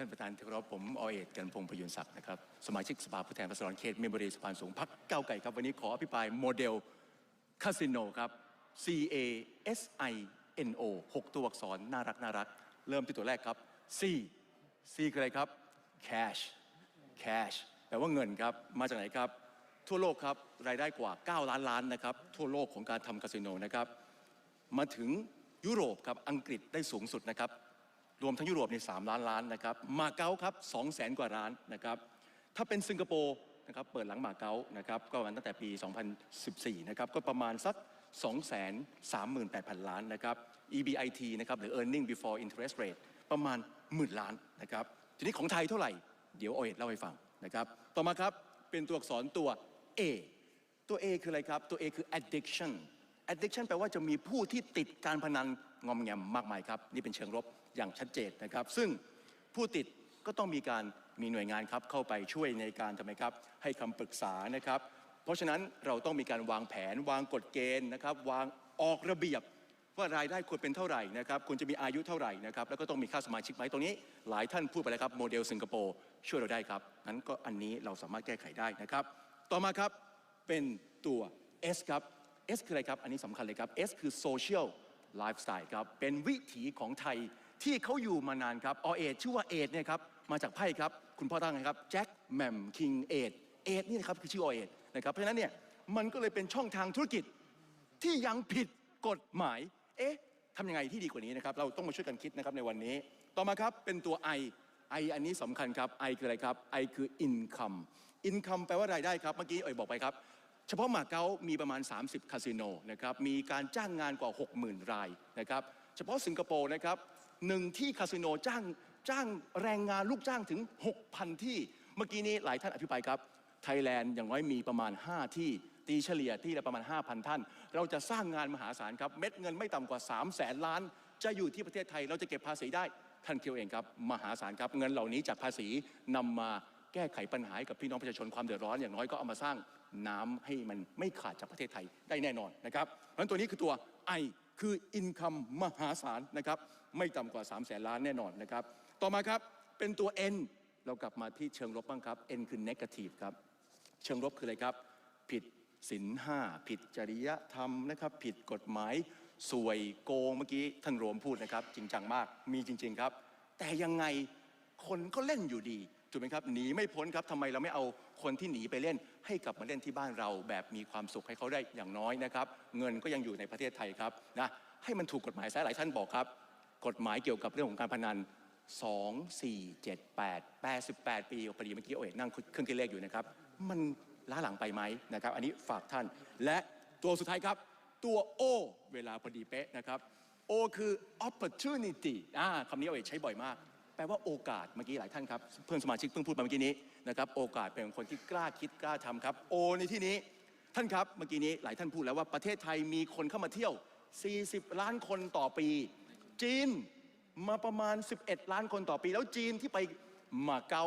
ท่านประธานที่เคารพผมอเอกกันพงศ์ประยุนศักดิ์นะครับสมาชิกสภาผู้แทนราษฎรเขตเมมเบรีสภานสูงพักเก้าไก่ครับ วันนี้ขออภิปรายโมเดลคาสิโนครับ C A S I N O 6 ตัวอักษรน่ารักน่ารัก เริ่มที่ตัวแรกครับ C C คืออะไรครับ cash cash แปลว่าเงินครับ มาจากไหนครับ ทั่วโลกครับ รายได้กว่า 9 ล้านล้านนะครับ ทั่วโลกของการทำคาสิโนนะครับ มาถึงยุโรปครับ อังกฤษได้สูงสุดนะครับ รวมทั้งยุโรปใน3ล้านล้านนะครับมาเก๊าครับ2แสนกว่าล้านนะครับถ้าเป็นสิงคโปร์นะครับเปิดหลังมาเก๊านะครับก็มาณตั้งแต่ปี 2014นะครับก็ประมาณสัก 238,000 ล้านนะครับ EBIT นะครับหรือ Earning Before Interest Rate ประมาณหมื่นล้านนะครับทีนี้ของไทยเท่าไหร่ เดี๋ยวโอเอ็ดเล่าให้ฟังนะครับต่อมาครับเป็นตัวอักษรตัว A ตัว A คืออะไรครับตัว A คือ addiction addiction แปลว่าจะมีผู้ที่ติดการพนันงอมแงมมากมายครับ นี่เป็นเชิงรบอย่างชัดเจนนะครับ ซึ่งผู้ติดก็ต้องมีการมีหน่วยงานครับเข้าไปช่วยในการทำไมครับ ให้คำปรึกษานะครับ เพราะฉะนั้นเราต้องมีการวางแผน วางกฎเกณฑ์นะครับ วางออกระเบียบว่ารายได้ควรเป็นเท่าไหร่นะครับควรจะมีอายุเท่าไหร่นะครับ แล้วก็ต้องมีค่าสมาชิกไหมตรงนี้ หลายท่านพูดไปแล้วครับโมเดลสิงคโปร์ช่วยเราได้ครับนั้นก็อันนี้เราสามารถแก้ไขได้นะครับ ต่อมาครับเป็นตัว S ครับ S คืออะไรครับ อันนี้สำคัญเลยครับ S คือ social lifestyle ครับ เป็นวิถีของไทยที่เขาอยู่มานานครับอเอดชื่อว่าเอดเนี่ยครับ มาจากไพ่ครับ คุณพ่อตั้งไงครับแจ็คแมมคิงเอดเอดนี่นะครับคือชื่ออเอดนะครับ เพราะฉะนั้นเนี่ยมันก็เลยเป็นช่องทางธุรกิจที่ยังผิดกฎหมาย เอ๊ะทำยังไงที่ดีกว่านี้นะครับ เราต้องมาช่วยกันคิดนะครับในวันนี้ ต่อมาครับเป็นตัว I I อันนี้สำคัญครับ I คืออะไรครับ I คือ income income แปลว่ารายได้ครับ เมื่อกี้เอ่ยบอกไปครับ เฉพาะมาเก๊ามีประมาณ 30 คาสิโนนะครับมีการจ้างงานกว่า 60,000 รายนะครับเฉพาะสิงคโปร์นะครับหนึ่งที่คาสิโนจ้างจ้างแรงงานลูกจ้างถึง 6,000 ที่ เมื่อกี้นี้หลายท่านอภิปรายครับไทยแลนด์อย่างน้อยมีประมาณ 5 ที่ตีเฉลี่ยที่ละประมาณ 5,000 ท่าน เราจะสร้างงานมหาศาลครับ เม็ดเงินไม่ต่ำกว่า 3 0 0แสนล้าน จะอยู่ที่ประเทศไทย เราจะเก็บภาษีได้ท่านเคียวเองครับ มหาศาลครับ เงินเหล่านี้จากภาษีนำมา แก้ไขปัญหาให้กับพี่น้องประชาชนความเดือดร้อนอย่างน้อยก็เอามาสร้างน้ำให้มันไม่ขาดจากประเทศไทยได้แน่นอนนะครับเพราะฉะนั้นตัวนี้คือตัว I คือ income มหาศาลนะครับไม่ต่ำกว่า3 0 0แสนล้านแน่นอนนะครับต่อมาครับเป็นตัว N เรากลับมาที่เชิงลบบ้างครับ N คือ negative ครับเชิงลบคืออะไรครับ ผิดศีลห้าผิดจริยธรรมนะครับ ผิดกฎหมายสวยโกงเมื่อกี้ท่านโรมพูดนะครับ จริงจังมากมีจริง ๆครับ แต่ยังไงคนก็เล่นอยู่ดี ถูกไหมครับหนีไม่พ้นครับทำไมเราไม่เอาคนที่หนีไปเล่น ให้กลับมาเล่นที่บ้านเราแบบมีความสุขให้เขาได้อย่างน้อยนะครับ เงินก็ยังอยู่ในประเทศไทยครับนะให้มันถูกกฎหมายซะหลายท่านบอกครับ กฎหมายเกี่ยวกับเรื่องของการพนัน 2 4 7 8 88 ปีพอดีเมื่อกี้โอ้ยนั่งเครื่องคิดเลขอยู่นะครับ มันล้าหลังไปไหมนะครับ อันนี้ฝากท่าน และตัวสุดท้ายครับ ตัว O เวลาพอดีเป๊ะนะครับ O คือ opportunity อ่าคำนี้โอ้ยใช้บ่อยมาก แปลว่าโอกาสเมื่อกี้หลายท่านครับเพื่อนสมาชิกเพิ่งพูดไปเมื่อกี้นี้นะครับโอกาสเป็นคนที่กล้าคิดกล้าทำครับ O ในที่นี้ท่านครับเมื่อกี้นี้หลายท่านพูดแล้วว่าประเทศไทยมีคนเข้ามาเที่ยว 40 ล้านคนต่อปี จีนมาประมาณ 11 ล้านคนต่อปี แล้วจีนที่ไปมาเก๊า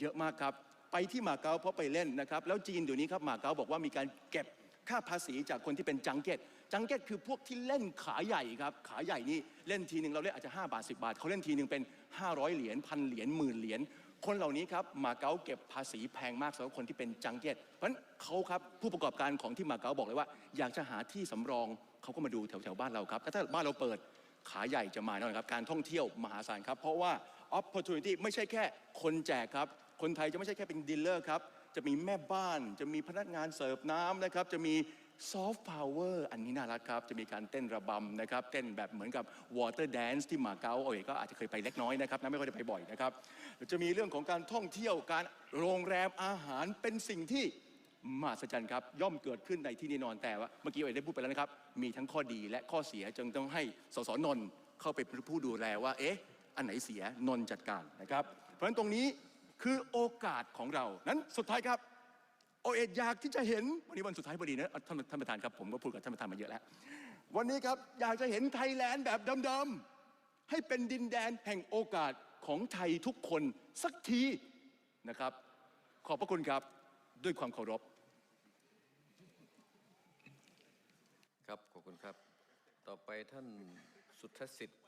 เยอะมากครับ ไปที่มาเก๊าเพราะไปเล่นนะครับ แล้วจีนเดี๋ยวนี้ครับมาเก๊าบอกว่ามีการเก็บ ค่าภาษีจากคนที่เป็นจังเก็ต จังเก็ตคือพวกที่เล่นขาใหญ่ครับ ขาใหญ่นี่เล่นทีหนึ่งเราเล่นอาจจะ 5 บาท 10 บาท เขาเล่นทีหนึ่งเป็น 500 เหรียญพันเหรียญหมื่นเหรียญ คนเหล่านี้ครับมาเก๊าเก็บภาษีแพงมากสำหรับคนที่เป็นจังเก็ต เพราะฉะนั้นเขาครับผู้ประกอบการของที่มาเก๊าบอกเลยว่า อยากจะหาที่สำรองเขาก็มาดูแถวๆบ้านเราครับ ถ้าบ้านเราเปิดขาใหญ่จะมาแน่นอนครับ การท่องเที่ยวมหาศาลครับ เพราะว่า opportunity ไม่ใช่แค่คนแจกครับ คนไทยจะไม่ใช่แค่เป็นดีลเลอร์ครับ จะมีแม่บ้าน จะมีพนักงานเสิร์ฟน้ำนะครับ จะมีซอฟต์พาวเวอร์อันนี้น่ารักครับ จะมีการเต้นระบำนะครับ เต้นแบบเหมือนกับ water dance ที่มาเก๊าโอ้ยก็อาจจะเคยไปเล็กน้อยนะครับนะไม่ค่อยได้ไปบ่อยนะครับ จะมีเรื่องของการท่องเที่ยวการโรงแรมอาหารเป็นสิ่งที่มหัศจรรย์ครับ ย่อมเกิดขึ้นในที่นี่นอนแต่ว่าเมื่อกี้เอ๋ได้พูดไปแล้วนะครับ มีทั้งข้อดีและข้อเสียจึงต้องให้สสนนเข้าไปเป็นผู้ดูแลว่าเอ๊ะอันไหนเสียนนจัดการนะครับ เพราะฉะนั้นตรงนี้ คือโอกาสของเรา นั้นสุดท้ายครับโอเอ็ดอยากที่จะเห็นวันนี้วันสุดท้ายพอดีนะท่านท่านประธานครับผมก็พูดกับท่านประธานมาเยอะแล้ว วันนี้ครับอยากจะเห็นไทยแลนด์แบบเดิมๆให้เป็นดินแดนแห่งโอกาสของไทยทุกคนสักทีนะครับ ขอบพระคุณครับด้วยความเคารพ ครับขอบคุณครับ ต่อไปท่านสุทธสิทธิ์